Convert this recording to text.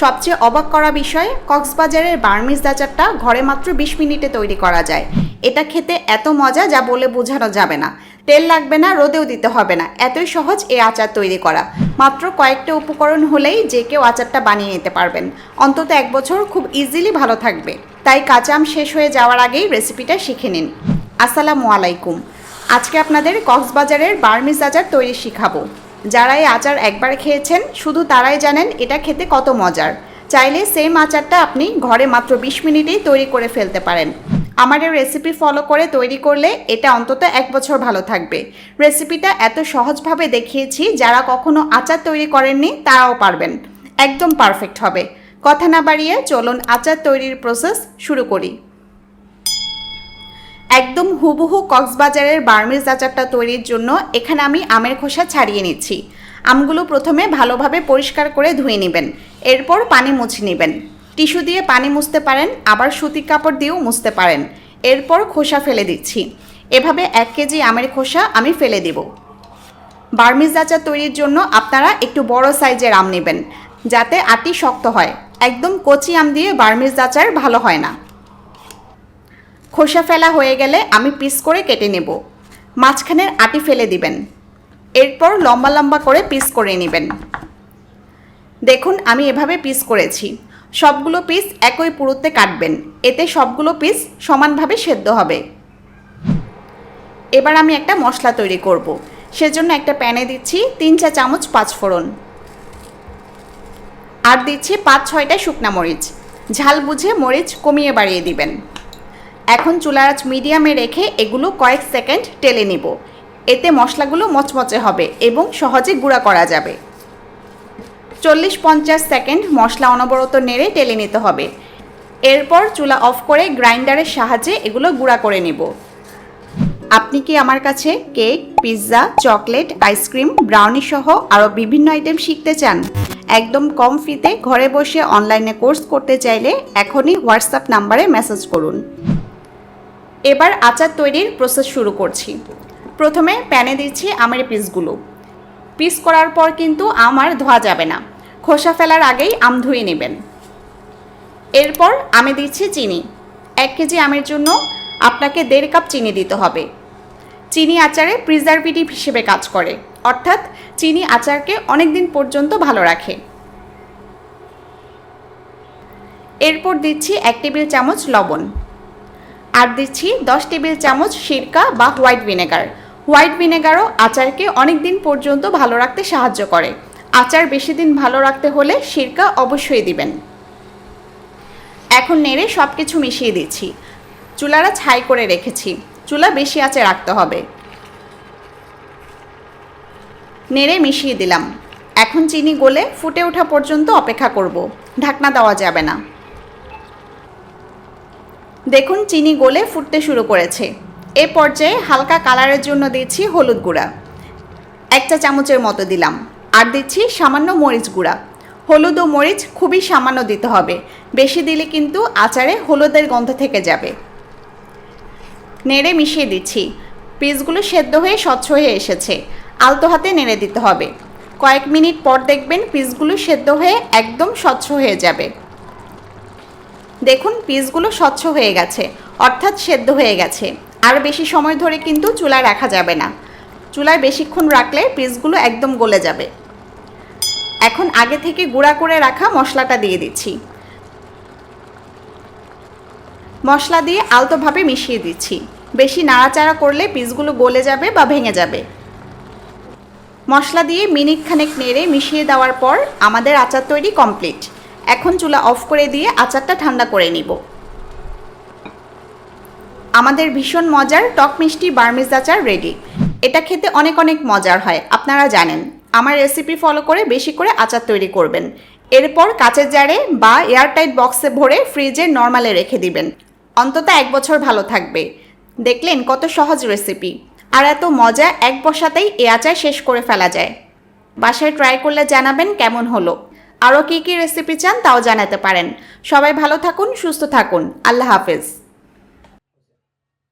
সবচেয়ে অবাক করা বিষয়, কক্সবাজারের বার্মিজ আচারটা ঘরে মাত্র বিশ মিনিটে তৈরি করা যায়। এটা খেতে এত মজা যা বলে বোঝানো যাবে না। তেল লাগবে না, রোদেও দিতে হবে না। এতই সহজ এই আচার তৈরি করা। মাত্র কয়েকটা উপকরণ হলেই যে কেউ আচারটা বানিয়ে নিতে পারবেন। অন্তত এক বছর খুব ইজিলি ভালো থাকবে। তাই কাঁচা আম শেষ হয়ে যাওয়ার আগেই রেসিপিটা শিখে নিন। আসসালামু আলাইকুম। আজকে আপনাদের কক্সবাজারের বার্মিজ আচার তৈরি শিখাবো। যারা এই আচার একবার খেয়েছেন, শুধু তারাই জানেন এটা খেতে কত মজার। চাইলে সেম আচারটা আপনি ঘরে মাত্র বিশ মিনিটেই তৈরি করে ফেলতে পারেন। আমার এই রেসিপি ফলো করে তৈরি করলে এটা অন্তত এক বছর ভালো থাকবে। রেসিপিটা এত সহজভাবে দেখিয়েছি, যারা কখনো আচার তৈরি করেননি, তারাও পারবেন। একদম পারফেক্ট হবে। কথা না বাড়িয়ে চলুন আচার তৈরির প্রসেস শুরু করি। একদম হুবহু কক্সবাজারের বার্মিজ আচারটা তৈরির জন্য এখানে আমি আমের খোসা ছাড়িয়ে নিচ্ছি। আমগুলো প্রথমে ভালোভাবে পরিষ্কার করে ধুয়ে নেবেন। এরপর পানি মুছে নেবেন। টিস্যু দিয়ে পানি মুছতে পারেন, আবার সুতি কাপড় দিয়েও মুছতে পারেন। এরপর খোসা ফেলে দিচ্ছি। এভাবে এক কেজি আমের খোসা আমি ফেলে দেব। বার্মিজ আচার তৈরির জন্য আপনারা একটু বড় সাইজের আম নেবেন, যাতে আটি শক্ত হয়। একদম কচি আম দিয়ে বার্মিজ আচার ভালো হয় না। খোসা ফেলা হয়ে গেলে আমি পিস করে কেটে নেব। মাঝখানের আটি ফেলে দিবেন। এরপর লম্বা লম্বা করে পিস করে নেবেন। দেখুন, আমি এভাবে পিস করেছি। সবগুলো পিস একই পুরুত্বে কাটবেন। এতে সবগুলো পিস সমানভাবে সেদ্ধ হবে। এবার আমি একটা মশলা তৈরি করব। সেজন্য একটা প্যানে দিচ্ছি তিন চা চামচ পাঁচফোড়ন। আর দিচ্ছি পাঁচ ছয়টা শুকনা মরিচ। ঝাল বুঝে মরিচ কমিয়ে বাড়িয়ে দিবেন। এখন চুলার আঁচ মিডিয়ামে রেখে এগুলো কয়েক সেকেন্ড টেলে নিব। এতে মশলাগুলো মচমচে হবে এবং সহজে গুঁড়া করা যাবে। চল্লিশ পঞ্চাশ সেকেন্ড মশলা অনবরত নেড়ে টেলে নিতে হবে। এরপর চুলা অফ করে গ্রাইন্ডারের সাহায্যে এগুলো গুঁড়া করে নেব। আপনি কি আমার কাছে cake, pizza, chocolate, ice cream, brownie সহ আরও বিভিন্ন আইটেম শিখতে চান? একদম কম ফিতে ঘরে বসে অনলাইনে কোর্স করতে চাইলে এখনই হোয়াটসঅ্যাপ নাম্বারে মেসেজ করুন। এবার আচার তৈরির প্রসেস শুরু করছি। প্রথমে প্যানে দিচ্ছি আমের পিসগুলো। পিস করার পর কিন্তু আম আর ধোয়া যাবে না। খোসা ফেলার আগেই আম ধুয়ে নেবেন। এরপর আমি দিচ্ছি চিনি। এক কেজি আমের জন্য আপনাকে দেড় কাপ চিনি দিতে হবে। চিনি আচারে প্রিজারভেটিভ হিসেবে কাজ করে। অর্থাৎ চিনি আচারকে অনেক দিন পর্যন্ত ভালো রাখে। এরপর দিচ্ছি এক টেবিল চামচ লবণ। আর দিচ্ছি দশ টেবিল চামচ সিরকা বা হোয়াইট ভিনেগার। হোয়াইট ভিনেগারও আচারকে অনেক দিন পর্যন্ত ভালো রাখতে সাহায্য করে। আচার বেশি দিন ভালো রাখতে হলে সিরকা অবশ্যই দিবেন। এখন নেড়ে সব কিছু মিশিয়ে দিচ্ছি। চুলারা ছাই করে রেখেছি। চুলা বেশি আঁচে রাখতে হবে। নেড়ে মিশিয়ে দিলাম। এখন চিনি গলে ফুটে ওঠা পর্যন্ত অপেক্ষা করব। ঢাকনা দেওয়া যাবে না। দেখুন চিনি গলে ফুটতে শুরু করেছে। এ পর্যায়ে হালকা কালারের জন্য দিচ্ছি হলুদ গুঁড়া। একটা চামচের মতো দিলাম। আর দিচ্ছি সামান্য মরিচ গুঁড়া। হলুদ ও মরিচ খুবই সামান্য দিতে হবে। বেশি দিলে কিন্তু আচারে হলুদের গন্ধ থেকে যাবে। নেড়ে মিশিয়ে দিচ্ছি। পিসগুলো সেদ্ধ হয়ে স্বচ্ছ হয়ে এসেছে। আলতো হাতে নেড়ে দিতে হবে। কয়েক মিনিট পর দেখবেন পিসগুলো সেদ্ধ হয়ে একদম স্বচ্ছ হয়ে যাবে। দেখুন, পিসগুলো স্বচ্ছ হয়ে গেছে, অর্থাৎ সেদ্ধ হয়ে গেছে। আর বেশি সময় ধরে কিন্তু চুলায় রাখা যাবে না। চুলায় বেশিক্ষণ রাখলে পিসগুলো একদম গলে যাবে। এখন আগে থেকে গুঁড়া করে রাখা মশলাটা দিয়ে দিচ্ছি। মশলা দিয়ে আলতোভাবে মিশিয়ে দিচ্ছি। বেশি নাড়াচাড়া করলে পিসগুলো গলে যাবে বা ভেঙে যাবে। মশলা দিয়ে মিনিট খানেক নেড়ে মিশিয়ে দেওয়ার পর আমাদের আচার তৈরি কমপ্লিট। এখন চুলা অফ করে দিয়ে আচারটা ঠান্ডা করে নিব। আমাদের ভীষণ মজার টক মিষ্টি বার্মিজ আচার রেডি। এটা খেতে অনেক অনেক মজার হয়, আপনারা জানেন। আমার রেসিপি ফলো করে বেশি করে আচার তৈরি করবেন। এরপর কাচের জারে বা এয়ারটাইট বক্সে ভরে ফ্রিজে নর্মালে রেখে দিবেন। অন্তত এক বছর ভালো থাকবে। দেখলেন কত সহজ রেসিপি আর এত মজা এক বসাতেই এ আচার শেষ করে ফেলা যায়। বাসায় ট্রাই করলে জানাবেন কেমন হলো। আরও কী কী রেসিপি চান তাও জানাতে পারেন। সবাই ভালো থাকুন, সুস্থ থাকুন। আল্লাহ হাফেজ।